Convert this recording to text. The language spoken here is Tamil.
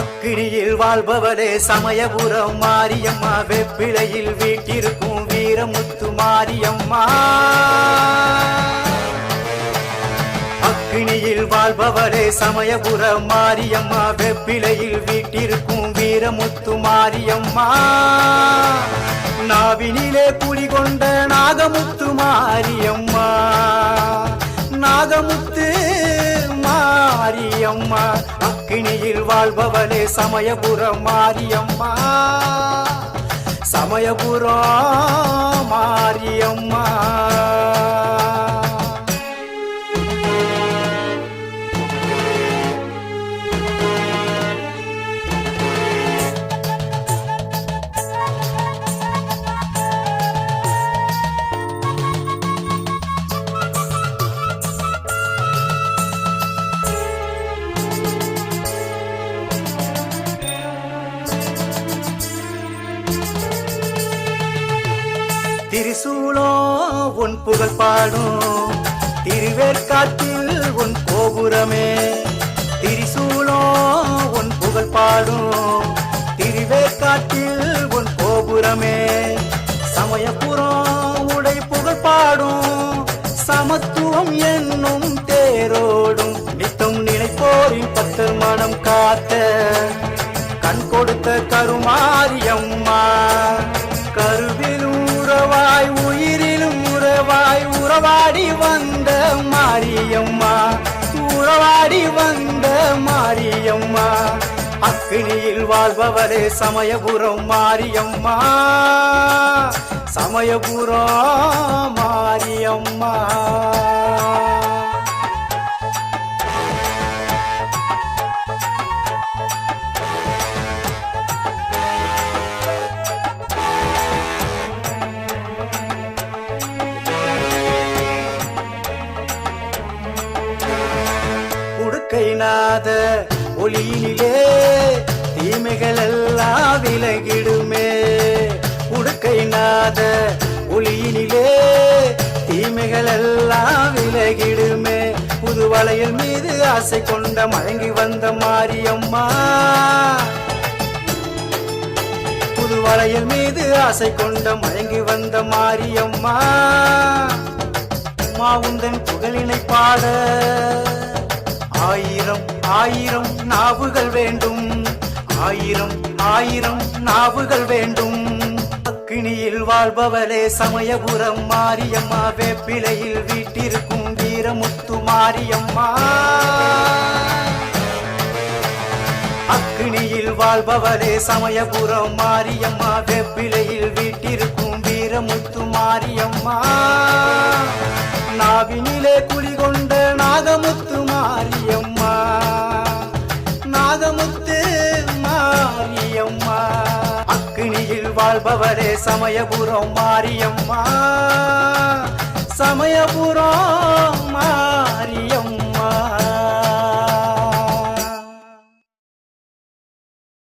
அக்கினியில் வாழ்பவளே சமயபுரம் மாரியம்மா வெப்பிளையில் வீட்டிருக்கும் வீரமுத்து மாரியம்மா. அக்னியில் வாழ்பவளே சமயபுர மாரியம்மா வெப்பிலையில் வீட்டிருக்கும் வீரமுத்து மாரியம்மா. நாவினிலே குடிகொண்ட நாகமுத்து மாரியம்மா. நாகமுத்து மாரியம்மா. அக்கினியில் வாழ்பவளே சமயபுரம் மாரியம்மா. சமயபுரம் மாரியம்மா. திரிசூலோ உன் புகழ் பாடும். திருவேற்காட்டில் உன் கோபுரமே. திரிசூலோ உன் புகழ் பாடும். திருவேற்காட்டில் உன் கோபுரமே. சமயபுரம் உடை புகழ் பாடும். சமத்துவம் என்னும் தேரோடும் நித்தம் நினைப்போரின் பத்து மனம் காத்த. கண் கொடுத்த கருமாரியம்மா கருவிலும் உறவாய் உயிரிலும் உறவாய் உறவாடி வந்த மாரியம்மா. உறவாடி வந்த மாரியம்மா. அக்னியில் வாழ்பவரே சமயபுரம் மாரியம்மா. சமயபுரம் மாரியம்மா. கை நாத ஒளியினிலே தீமைகள் எல்லாம் விலகிடுமே. உடுக்கை நாத ஒளியினிலே தீமைகள் எல்லாம் விலகிடுமே. புது வளையல் மீது ஆசை கொண்ட மயங்கி வந்த மாரியம்மா. புது வளையல் மீது ஆசை கொண்ட மயங்கி வந்த மாரியம்மா. அம்மா உந்தன் புகழினை பாட நாவுகள் வேண்டும். ஆயிரம் ஆயிரம் நாவுகள் வேண்டும். அக்கினியில் வாழ்பவளே சமயபுரம் மாரியம்மா வேப்பிலையில் வீட்டிருக்கும் வீரமுத்து மாரியம்மா. அக்கினியில் வாழ்பவளே சமயபுரம் மாரியம்மா வெப்பிலையில் வீட்டிருக்கும் வீரமுத்து மாரியம்மா. நாவினிலே குடிகொண்ட வாழ்பவரே சமயபுரம் மாரியம்மா. சமயபுரம்